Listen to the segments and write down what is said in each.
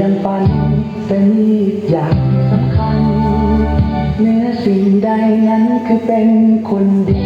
ดังฝันเป็นอย่างสำคัญเนื้อสิ่งใดนั้นคือเป็นคนดี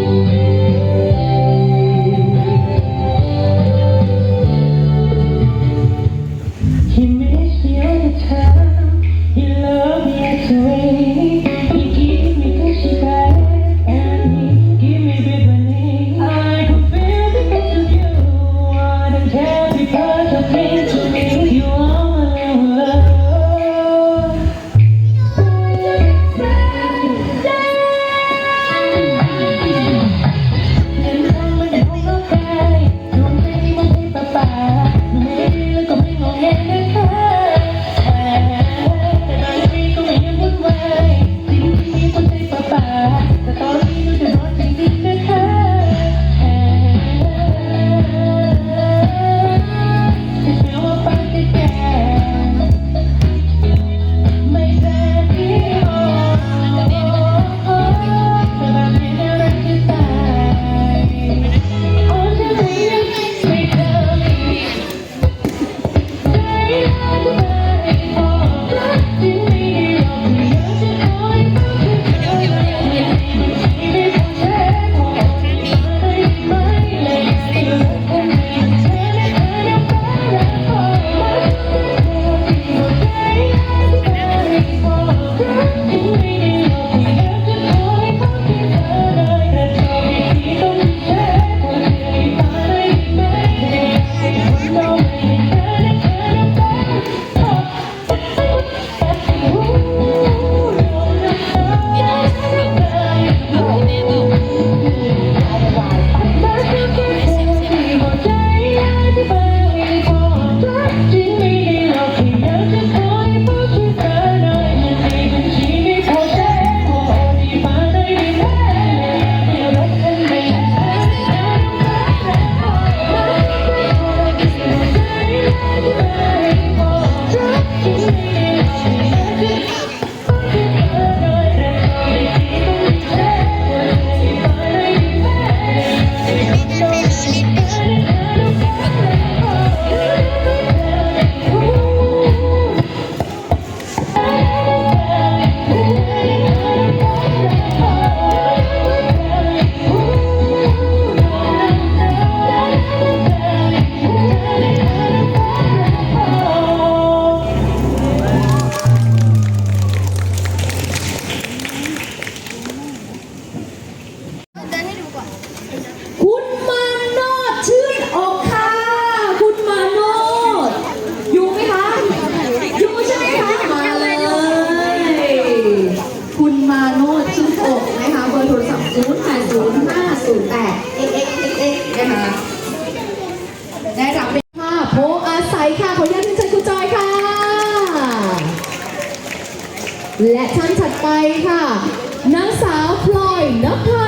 มาโนดชื่นอกนะคะเบอร์โทรศัพท์0 8 0 5 0 8 x x x x นะคะได้รับเป็นภาพโพอาศัยค่ะขออนุญาตเชิญคุณจอยค่ะ และท่านถัดไปค่ะนางสาวพลอยนภา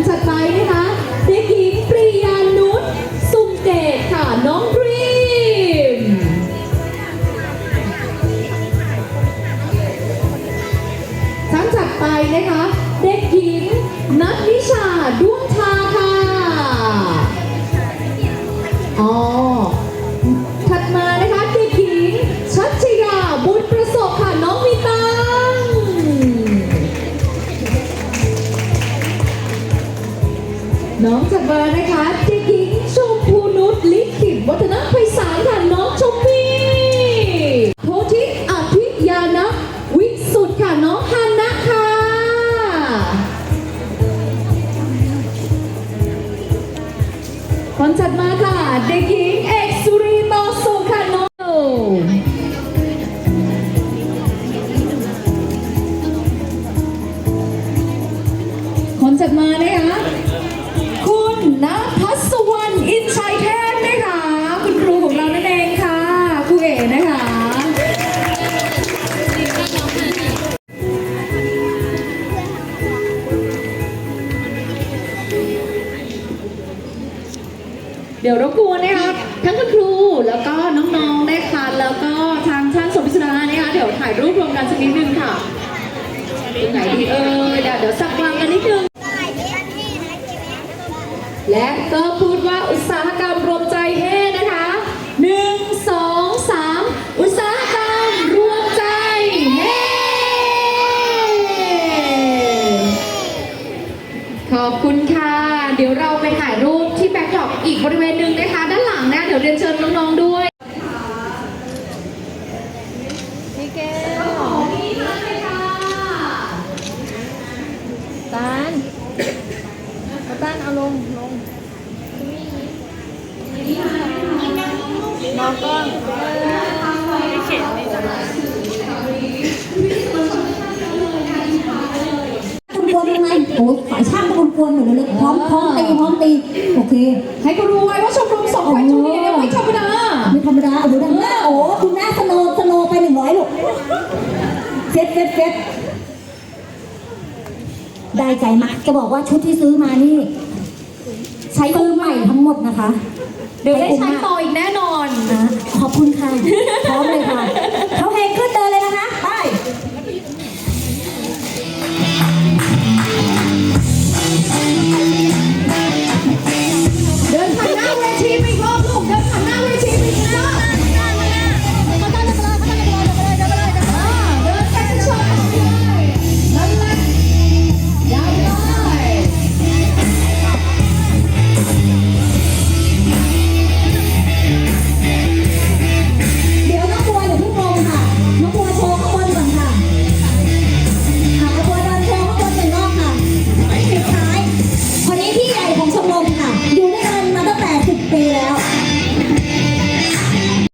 คนถัดไป มานะคะ คุณณพัสวรรณอินชัยเทพนะคะ คุณครูของเรานั่นเองค่ะครูเอ๋นะคะ เดี๋ยวรบกวนนะคะ ทั้งคุณครูแล้วก็น้องๆนะคะแล้วก็ทางท่านสมพิศรานะคะ เดี๋ยวถ่ายรูปรวมกันสักนิดนึงค่ะตรงไหนดีเออเดี๋ยวเดี๋ยวสักกลางกันนิดนึง และก็พูดว่าอุตสาหกรรมรวมใจเฮ้นะคะหนึ่งสองสามอุตสาหกรรมรวมใจเฮ้ขอบคุณค่ะ เดี๋ยวเราไปถ่ายรูปที่แบ็คดรอปอีกบริเวณหนึ่งนะคะ ด้านหลังนะ เดี๋ยวเรียนเชิญน้องๆดูวย พี่แก้ ข ว อบคุณมากเลยค่ะ ตาลเอาตาลเอาลงลงมองกล้อง คุณกวนยังไงโอ้ยฝ่ายช่างก็คุณกวนหมดเลยเลยพร้อมพร้อมตีพร้อมตีโอ เคให้ก็รู้ไว้ว่าชมรมสองฝ่ายจูเนียร์เนี่ยไม่ธรรมดาไม่ธรรมดาโอ้โหดังหน้าโอ้คุณหน้าสโนว์สโนว์ไปหนึ่งร้อยลูกเซ็ตเซ็ตเซ็ตได้ใจมากจะบอกว่าชุดที่ซื้อมานี่ ใช้ซื้อใหม่ทั้งหมดนะคะ เดี๋ยวได้ใช้ต่ออีกแน่นอนนะขอบคุณค่ะ พร้อมเลยค่ะเขาแหงขึ้นเลย